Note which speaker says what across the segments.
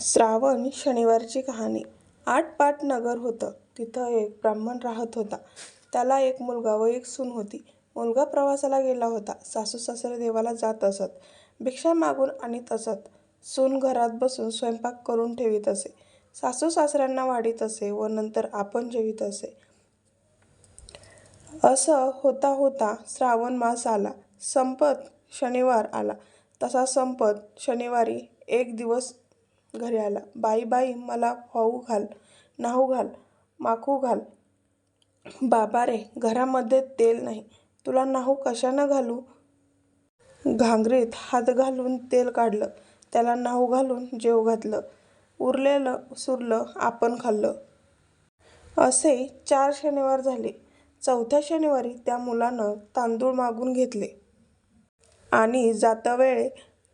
Speaker 1: श्रावण शनिवारची कहाणी. आठ पाट नगर होतं. तिथं एक ब्राह्मण राहत होता. त्याला एक मुलगा व एक सून होती. मुलगा प्रवासाला गेला होता. सासू सासरे देवाला जात असत. भिक्षा मागून आणीत असत. सून घरात बसून स्वयंपाक करून ठेवीत असे. सासू सासऱ्यांना वाढीत असे व नंतर आपण जेवीत असे. असं होता होता श्रावण मास आला. संपत शनिवार आला. तसा संपत शनिवारी एक दिवस घरी आला. बाई बाई मला वाहू घाल नाहू घाल माखू घाल. बाबा रे घरामध्ये तेल नाही. तुला नाहू कशानं घालू? घागरीत हात घालून तेल काढलं. त्याला नाहू घालून जेव घातलं. उरलेलं सुरलं आपण खाल्लं. असे चार शनिवार झाले. चौथ्या शनिवारी त्या मुलानं तांदूळ मागून घेतले. आणि जातावेळे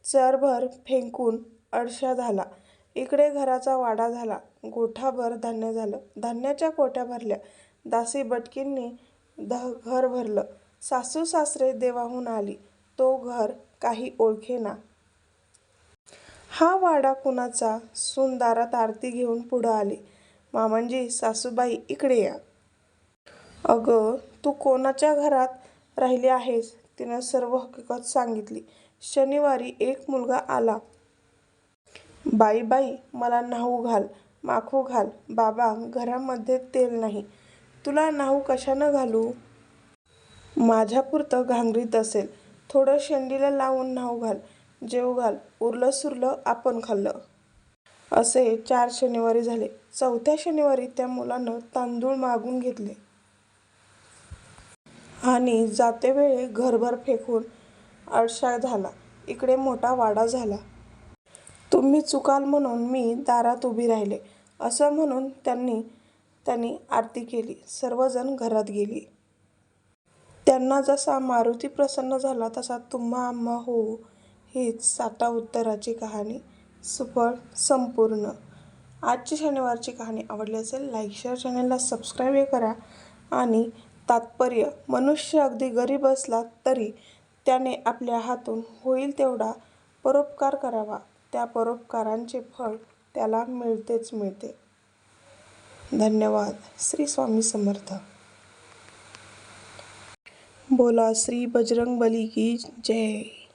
Speaker 1: चरभर फेकून अडशा झाला. इकडे घराचा वाडा झाला. गोठाभर धान्य झालं. धान्याच्या कोठ्या भरल्या. दासी बटकींनी दह घर भरलं. सासू सासरे देवाहून आली. तो घर काही ओळखेना. हा वाडा कुणाचा? सून दारात आरती घेऊन पुढं आली. मामांजी सासूबाई इकडे या. अगं तू कोणाच्या घरात राहिली आहेस? तिनं सर्व हकीकत सांगितली. शनिवारी एक मुलगा आला. बाई बाई मला न्हाऊ घाल माखू घाल. बाबा घरामध्ये तेल नाही. तुला न्हाऊ कशानं घालू? माझ्यापुरतं घांगरीत असेल. थोडं शेंडीला लावून न्हाऊ घाल. जेव घाल. उरलं सुरलं आपण खाल्लं. असे चार शनिवारी झाले. चौथ्या शनिवारी त्या मुलानं तांदूळ मागून घेतले. आणि जातेवेळी घरभर फेकून अडशा झाला. इकडे मोठा वाडा झाला. तुम्ही चुकाल म्हणून मी दारात उभी राहिले. असं म्हणून त्यांनी त्यांनी आरती केली. सर्वजण घरात गेली. त्यांना जसा मारुती प्रसन्न झाला तसा तुम्हा आम्हा होऊ हीच साता उत्तराची कहाणी. सुफळ संपूर्ण. आजची शनिवारची कहाणी आवडली असेल लाईक शेअर चॅनलला सबस्क्राईब करा आणि तात्पर्य मनुष्य अगदी गरीब असला तरी त्याने आपल्या हातून होईल तेवढा परोपकार करावा. त्या परोपकारांचे फळ त्याला मिळतेच मिळते. धन्यवाद. श्री स्वामी समर्थ. बोला श्री बजरंग बली की जय.